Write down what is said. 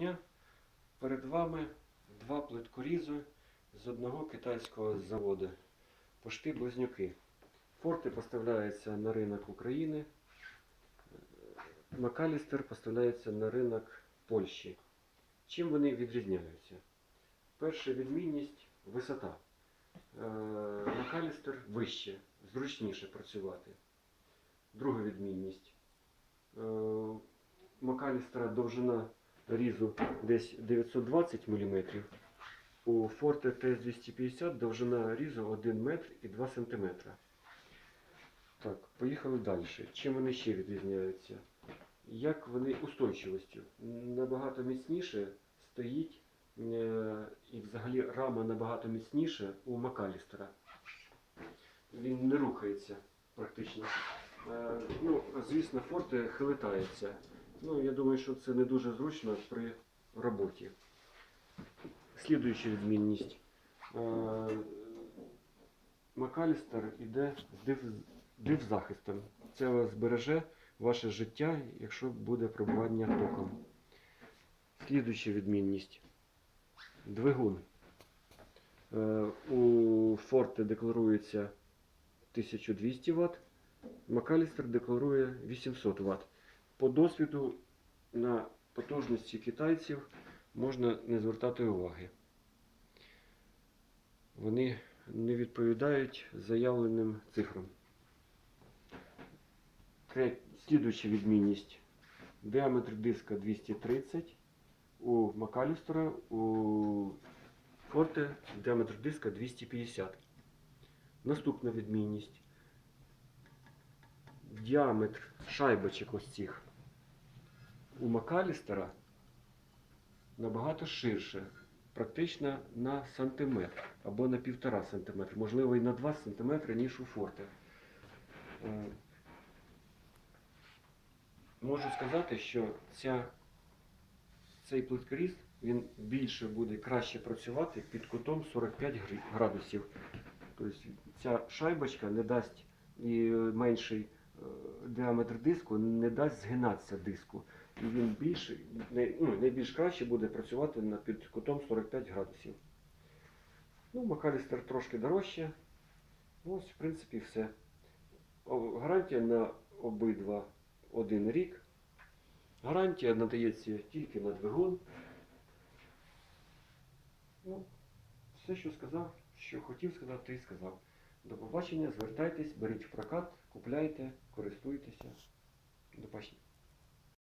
дня. Перед вами два плиткорізи з одного китайського заводу. Пошти Близнюки. Форти поставляються на ринок України. Макалістер поставляється на ринок Польщі. Чим вони відрізняються? Перша відмінність висота. Е, Макалістер вище, зручніше працювати. Друга відмінність. Е, Макалістера довжина різу десь 920 мм. У Forte TS250 довжина різу 1 метр і 2 см. Так, поїхали далі. Чим вони ще відрізняються? Як вони устойчивостю? Набагато міцніше стоїть е, і взагалі рама набагато міцніше у Макалістера. Він не рухається практично. Е, Ну, звісно, форте хилитається. Ну, я думаю, що це не дуже зручно при роботі. Слідуюча відмінність. Е, Макалістер іде з див, дивзахистом. Це вас збереже ваше життя, якщо буде пробування током. Слідуюча відмінність. Двигун. Е, У Форте декларується 1200 Вт, Макалістер декларує 800 Вт. По досвіду на потужності китайців можна не звертати уваги. Вони не відповідають заявленим цифрам. Слідуюча відмінність. Діаметр диска 230. У Макалістера, у Форте діаметр диска 250. Наступна відмінність. Діаметр шайбочок ось цих у Макалістера набагато ширше, практично на сантиметр або на півтора сантиметра, можливо і на 2 сантиметри, ніж у Форте. Е, Можу сказати, що ця, цей плиткоріз він більше буде краще працювати під кутом 45 градусів. Тобто ця шайбочка не дасть і менший е, діаметр диску не дасть згинатися диску. І він більш, не- ну, найбільш краще буде працювати на, під кутом 45 градусів. Ну, Макалістер трошки дорожче. Ось, в принципі, все. Гарантія на обидва один рік. Гарантія надається тільки на двигун. Ну, все, що сказав, що хотів сказати, ти сказав. До побачення, звертайтесь, беріть в прокат, купляйте, користуйтеся. До побачення.